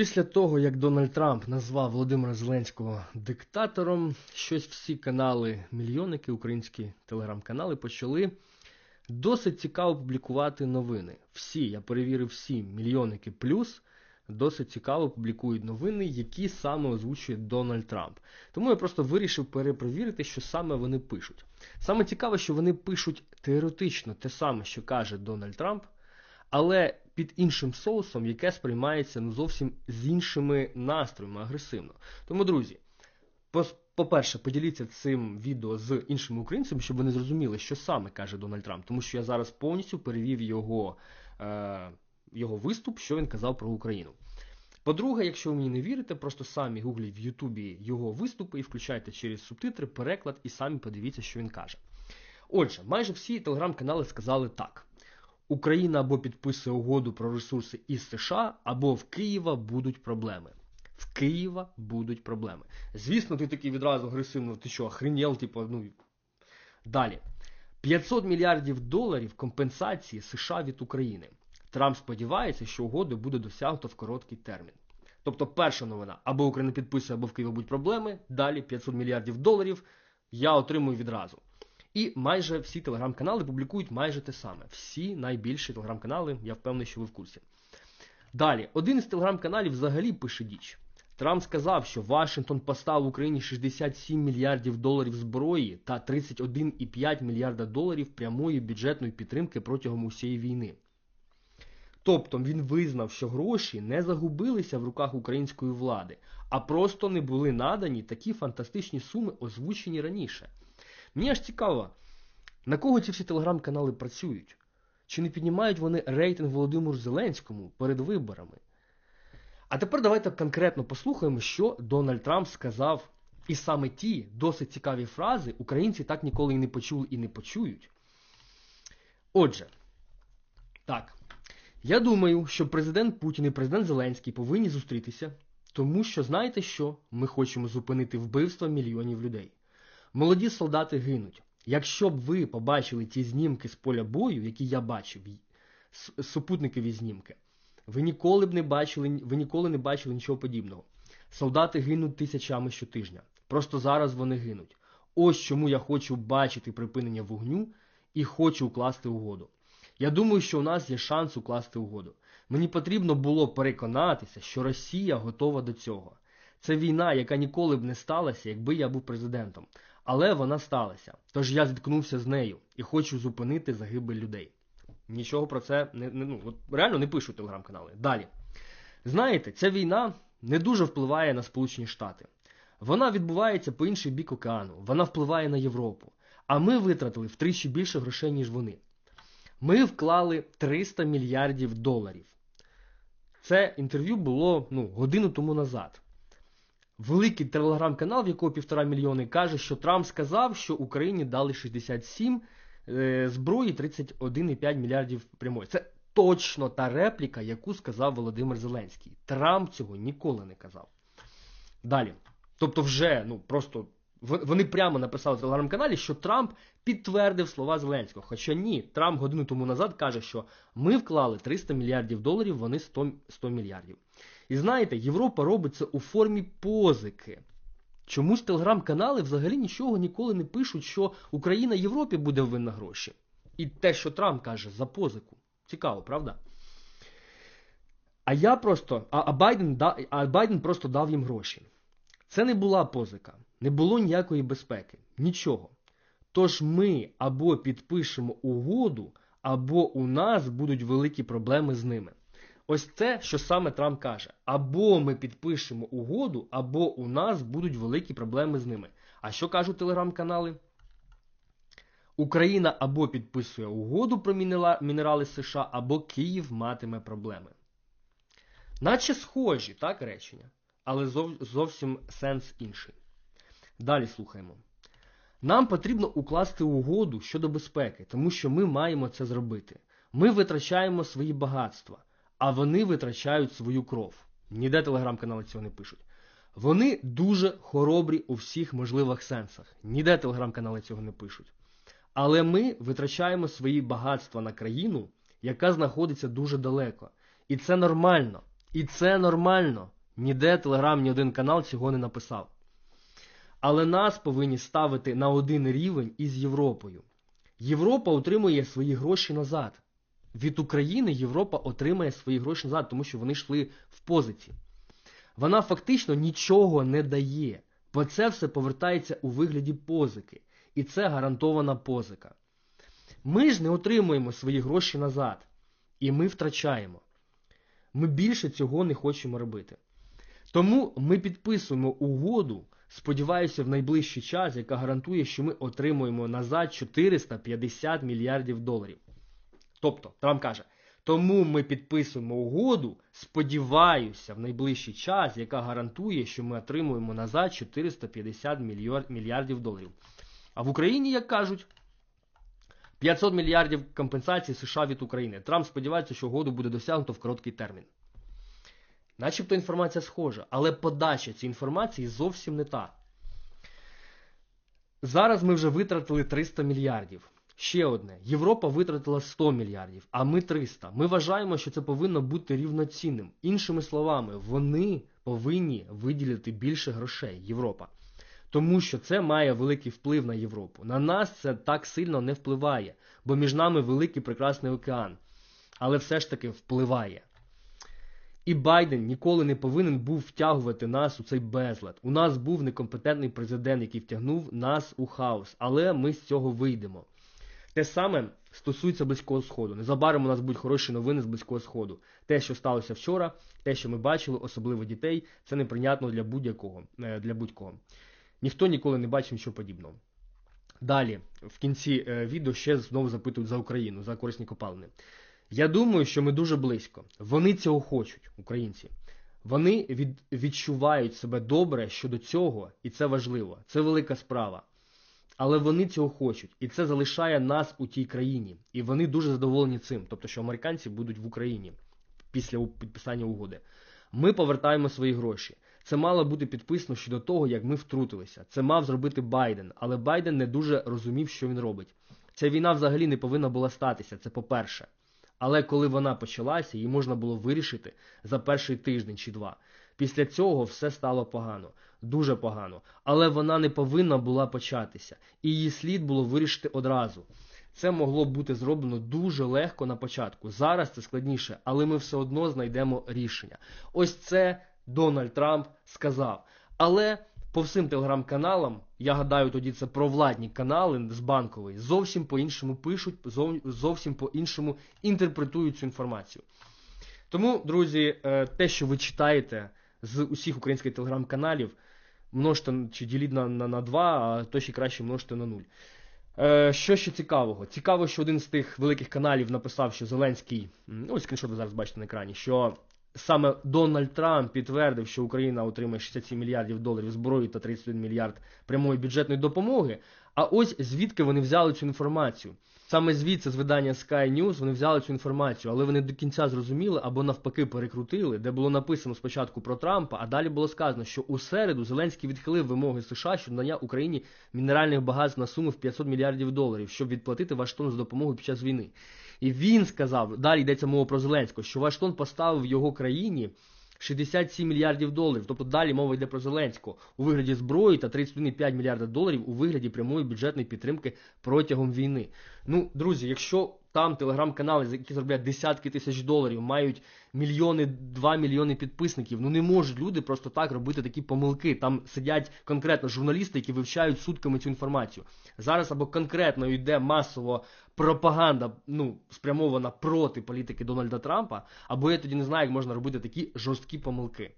Після того, як Дональд Трамп назвав Володимира Зеленського диктатором, щось всі канали, мільйонники, українські телеграм-канали почали досить цікаво публікувати новини. Всі, я перевірив всі мільйонники плюс, досить цікаво публікують новини, які саме озвучує Дональд Трамп. Тому я просто вирішив перепровірити, що саме вони пишуть. Саме цікаве, що вони пишуть теоретично те саме, що каже Дональд Трамп, але під іншим соусом, яке сприймається ну, зовсім з іншими настроями агресивно. Тому, друзі, по-перше, поділіться цим відео з іншими українцями, щоб вони зрозуміли, що саме каже Дональд Трамп, тому що я зараз повністю перевів його, е, його виступ, що він казав про Україну. По-друге, якщо ви мені не вірите, просто самі гугліть в Ютубі його виступи і включайте через субтитри, переклад і самі подивіться, що він каже. Отже, майже всі телеграм-канали сказали так. Україна або підписує угоду про ресурси із США, або в Києва будуть проблеми. В Києва будуть проблеми. Звісно, ти такий відразу агресивно, ти що, охренєл, типу, ну. Далі. 500 мільярдів доларів компенсації США від України. Трамп сподівається, що угоду буде досягнуто в короткий термін. Тобто, перша новина, або Україна підписує, або в Києві будуть проблеми. Далі 500 мільярдів доларів я отримую відразу. І майже всі телеграм-канали публікують майже те саме. Всі найбільші телеграм-канали, я впевнений, що ви в курсі. Далі, один із телеграм-каналів взагалі пише діч. Трамп сказав, що Вашингтон поставив Україні 67 мільярдів доларів зброї та 31,5 мільярда доларів прямої бюджетної підтримки протягом усієї війни. Тобто він визнав, що гроші не загубилися в руках української влади, а просто не були надані такі фантастичні суми, озвучені раніше. Мені аж цікаво, на кого ці всі телеграм-канали працюють? Чи не піднімають вони рейтинг Володимиру Зеленському перед виборами? А тепер давайте конкретно послухаємо, що Дональд Трамп сказав, і саме ті досить цікаві фрази українці так ніколи і не почули і не почують. Отже, так. Я думаю, що президент Путін і президент Зеленський повинні зустрітися, тому що знаєте що? Ми хочемо зупинити вбивство мільйонів людей. Молоді солдати гинуть. Якщо б ви побачили ті знімки з поля бою, які я бачив, супутникові знімки, ви ніколи б не бачили, ви ніколи не бачили нічого подібного. Солдати гинуть тисячами щотижня. Просто зараз вони гинуть. Ось чому я хочу бачити припинення вогню і хочу укласти угоду. Я думаю, що у нас є шанс укласти угоду. Мені потрібно було переконатися, що Росія готова до цього. Це війна, яка ніколи б не сталася, якби я був президентом. Але вона сталася. Тож я зіткнувся з нею і хочу зупинити загибель людей. Нічого про це не, не ну, от реально не пишуть телеграм-канали. Далі. Знаєте, ця війна не дуже впливає на Сполучені Штати. Вона відбувається по інший бік океану, вона впливає на Європу. А ми витратили втричі більше грошей, ніж вони. Ми вклали 300 мільярдів доларів. Це інтерв'ю було ну, годину тому назад. Великий телеграм-канал, в якого півтора мільйони, каже, що Трамп сказав, що Україні дали 67 е, зброї 31,5 мільярдів прямої. Це точно та репліка, яку сказав Володимир Зеленський. Трамп цього ніколи не казав. Далі. Тобто, вже ну просто вони прямо написали в телеграм-каналі, що Трамп підтвердив слова Зеленського. Хоча ні, Трамп годину тому назад каже, що ми вклали 300 мільярдів доларів, вони 100, 100 мільярдів. І знаєте, Європа робить це у формі позики. Чомусь телеграм-канали взагалі нічого ніколи не пишуть, що Україна Європі буде винна гроші. І те, що Трамп каже за позику. Цікаво, правда? А я просто, а, а, Байден, да, а Байден просто дав їм гроші. Це не була позика, не було ніякої безпеки, нічого. Тож ми або підпишемо угоду, або у нас будуть великі проблеми з ними. Ось це, що саме Трамп каже: або ми підпишемо угоду, або у нас будуть великі проблеми з ними. А що кажуть телеграм-канали? Україна або підписує угоду про мінерали США, або Київ матиме проблеми. Наче схожі, так, речення, але зов- зовсім сенс інший. Далі слухаємо. Нам потрібно укласти угоду щодо безпеки, тому що ми маємо це зробити. Ми витрачаємо свої багатства, а вони витрачають свою кров. Ніде телеграм-канали цього не пишуть. Вони дуже хоробрі у всіх можливих сенсах. Ніде телеграм-канали цього не пишуть. Але ми витрачаємо свої багатства на країну, яка знаходиться дуже далеко. І це нормально. І це нормально. Ніде Телеграм, ні один канал цього не написав. Але нас повинні ставити на один рівень із Європою. Європа отримує свої гроші назад. Від України Європа отримає свої гроші назад, тому що вони йшли в позиці. Вона фактично нічого не дає, бо це все повертається у вигляді позики. І це гарантована позика. Ми ж не отримуємо свої гроші назад. І ми втрачаємо. Ми більше цього не хочемо робити. Тому ми підписуємо угоду, сподіваюся, в найближчий час, яка гарантує, що ми отримуємо назад 450 мільярдів доларів. Тобто, Трамп каже, тому ми підписуємо угоду, сподіваюся, в найближчий час, яка гарантує, що ми отримуємо назад 450 мільярдів доларів. А в Україні, як кажуть, 500 мільярдів компенсації США від України. Трамп сподівається, що угоду буде досягнуто в короткий термін. Начебто інформація схожа, але подача цієї інформації зовсім не та. Зараз ми вже витратили 300 мільярдів. Ще одне. Європа витратила 100 мільярдів, а ми 300. Ми вважаємо, що це повинно бути рівноцінним. Іншими словами, вони повинні виділити більше грошей Європа. Тому що це має великий вплив на Європу. На нас це так сильно не впливає, бо між нами великий прекрасний океан. Але все ж таки впливає. І Байден ніколи не повинен був втягувати нас у цей безлад. У нас був некомпетентний президент, який втягнув нас у хаос. Але ми з цього вийдемо. Те саме стосується Близького Сходу. Незабаром у нас будуть хороші новини з Близького Сходу. Те, що сталося вчора, те, що ми бачили, особливо дітей, це неприйнятно для будь-якого, для будь-кого. Ніхто ніколи не бачив нічого подібного. Далі, в кінці е, відео ще знову запитують за Україну, за корисні копалини. Я думаю, що ми дуже близько. Вони цього хочуть, українці. Вони від, відчувають себе добре щодо цього, і це важливо. Це велика справа. Але вони цього хочуть, і це залишає нас у тій країні. І вони дуже задоволені цим, тобто, що американці будуть в Україні після підписання угоди. Ми повертаємо свої гроші. Це мало бути підписано щодо того, як ми втрутилися. Це мав зробити Байден, але Байден не дуже розумів, що він робить. Ця війна взагалі не повинна була статися, це по-перше. Але коли вона почалася, її можна було вирішити за перший тиждень чи два. Після цього все стало погано, дуже погано. Але вона не повинна була початися, і її слід було вирішити одразу. Це могло бути зроблено дуже легко на початку. Зараз це складніше, але ми все одно знайдемо рішення. Ось це Дональд Трамп сказав. Але по всім телеграм-каналам, я гадаю, тоді це провладні канали з банкової, зовсім по-іншому пишуть, зовсім по-іншому інтерпретують цю інформацію. Тому, друзі, е, те, що ви читаєте з усіх українських телеграм-каналів, множте чи діліть на, на, на 2, а то ще краще множте на 0. Е, що ще цікавого? Цікаво, що один з тих великих каналів написав, що Зеленський, ось скріншот ви зараз бачите на екрані, що саме Дональд Трамп підтвердив, що Україна отримає 67 мільярдів доларів зброї та 31 мільярд прямої бюджетної допомоги. А ось звідки вони взяли цю інформацію. Саме звідси з видання Sky News вони взяли цю інформацію, але вони до кінця зрозуміли або навпаки перекрутили, де було написано спочатку про Трампа, а далі було сказано, що у середу Зеленський відхилив вимоги США щодо надання Україні мінеральних багатств на суму в 500 мільярдів доларів, щоб відплатити Вашингтон за допомогу під час війни. І він сказав, далі йдеться мова про Зеленського, що Вашингтон поставив в його країні 67 мільярдів доларів. Тобто далі мова йде про Зеленського у вигляді зброї та 31,5 мільярда доларів у вигляді прямої бюджетної підтримки протягом війни. Ну, друзі, якщо там телеграм-канали, які заробляють десятки тисяч доларів, мають мільйони, два мільйони підписників. Ну не можуть люди просто так робити такі помилки. Там сидять конкретно журналісти, які вивчають сутками цю інформацію. Зараз або конкретно йде масово пропаганда, ну спрямована проти політики Дональда Трампа, або я тоді не знаю, як можна робити такі жорсткі помилки.